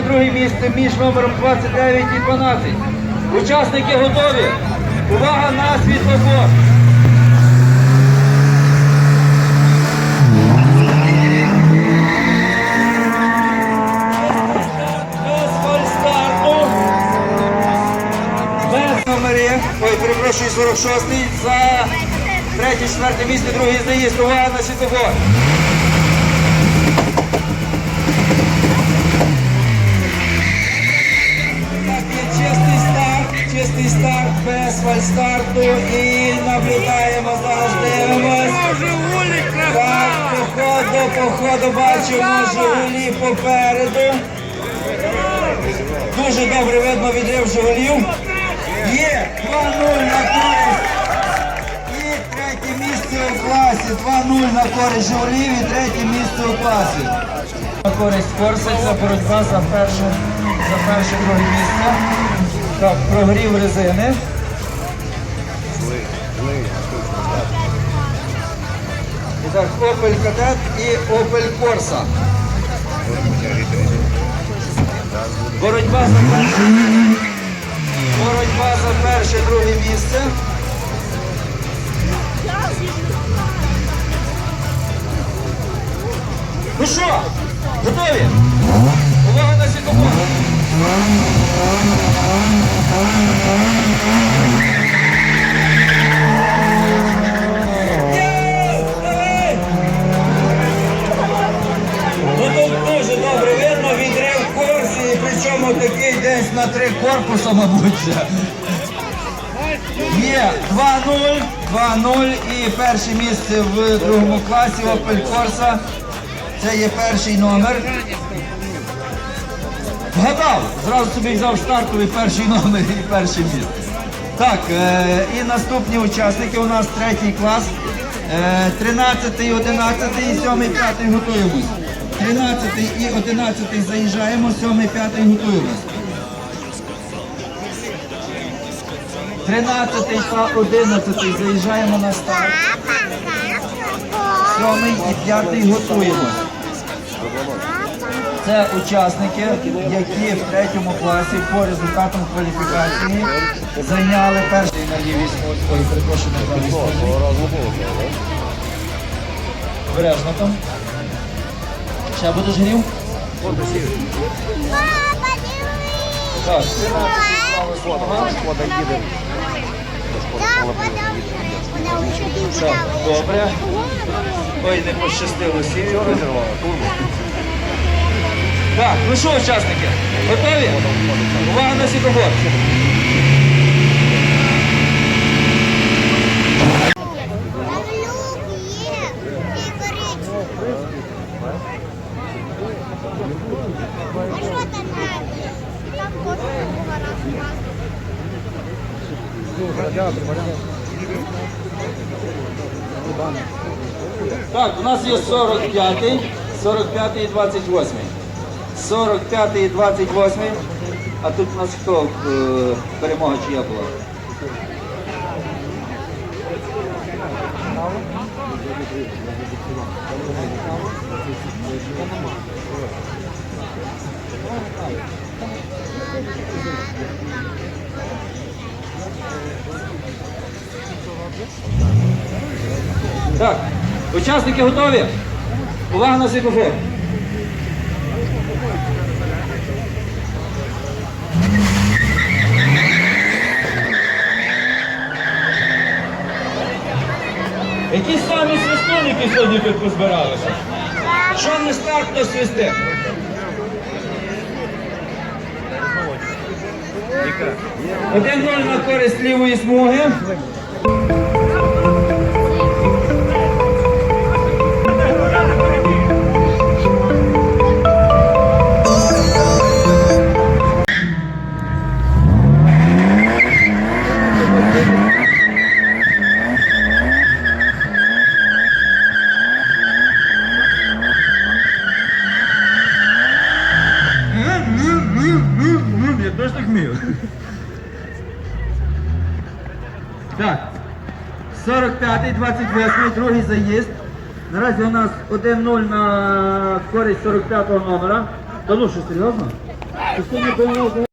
Друге місце між номером 29 і 12. Учасники готові. Увага на світлофор. Ой, перепрошую, 46-й. За третє, четверте місце, другий заїзд. Увага на світлофор. Фальстарту і наблюдаємо зараз, дивимось. Так, по ходу, по ходу бачимо Жигулі попереду. Дуже добре видно відрив Жигулів. Є 2-0 на користь. І третє місце у класі. 2-0 на користь Жигулів і третє місце у класі. На користь Корсакса, боротьба за перше, за перше друге місце. Так, прогрів резини. І так, Opel Kadett і Opel Corsa. Боротьба за перше. Боротьба за перше друге місце. Ну що, готові? Увага на світлофор. Десь на три корпуса, мабуть. Є 2-0, 2-0 і перше місце в другому класі Opel Corsa. Це є перший номер. Вгадав, зразу собі взяв стартовий перший номер і перше місце. Так, е, і наступні учасники у нас третій клас. Е, 13, 11, 7, 5 готуємось. 13 і 11 заїжджаємо, 7, 5 готуємось. 13 та 11 заїжджаємо на старт. 7 і 5 готуємось. Це учасники, які в третьому класі по результатам кваліфікації зайняли перший на. Ой, перепрошую, на. Обережно там. Ще будеш грів? Так, 13 слава слава. Все, добре. Ой, не пощастило сім'ю розірвало. Так, ну що, учасники, готові? Увага на світлофор. А що там надо? Там кошка була раз. Так, у нас є 45-й, 45-й і 28-й. 45-й і 28-й. А тут у нас хто е, перемога чия була? Так, учасники готові? Увага на світлофор. Які самі свистуники сьогодні тут позбиралися? Що не старт, то свисти. Один ноль на користь лівої смуги. Я так 45-й, 28-й, другий заїзд. Наразі у нас 1-0 на користь 45-го номера. Та ну що, серйозно?